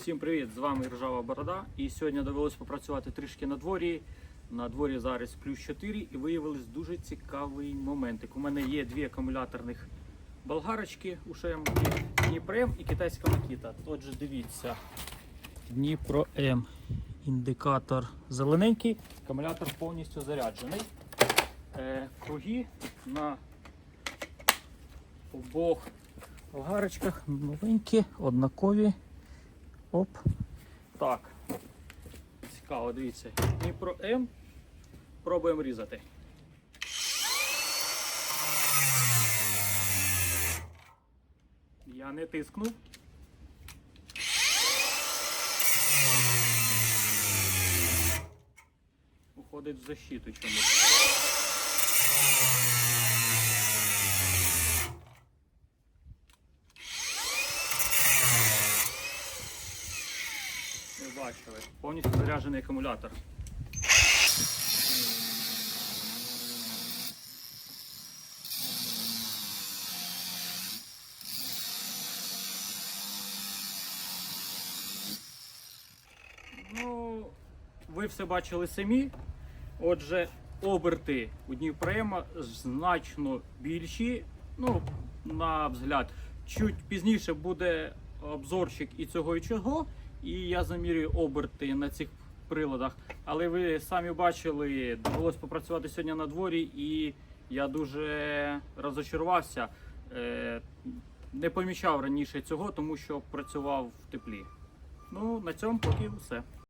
Всім привіт! З вами Ржава Борода. І сьогодні довелося попрацювати трішки на дворі. На дворі зараз плюс 4 і виявилось дуже цікавий моментик. У мене є дві акумуляторних болгарочки УШМ, Дніпро М і китайська Макіта. Отже, дивіться. Дніпро М. Індикатор зелененький, акумулятор повністю заряджений. Е, круги на обох болгарочках новенькі, однакові. Оп. Так. Цікаво, дивіться. Дніпро М. Пробуємо різати. Я не тискнув. Уходить в защиту чомусь. Не бачили. Повністю заряджений акумулятор. Ну, ви все бачили самі. Отже, оберти у Дніпрема значно більші. Ну, на взгляд, чуть пізніше буде обзорчик і цього, і чого. І я замірюю оберти на цих приладах. Але ви самі бачили, довелося попрацювати сьогодні на дворі, і я дуже розочарувався. Е, Не помічав раніше цього, тому що працював в теплі. Ну, на цьому поки все.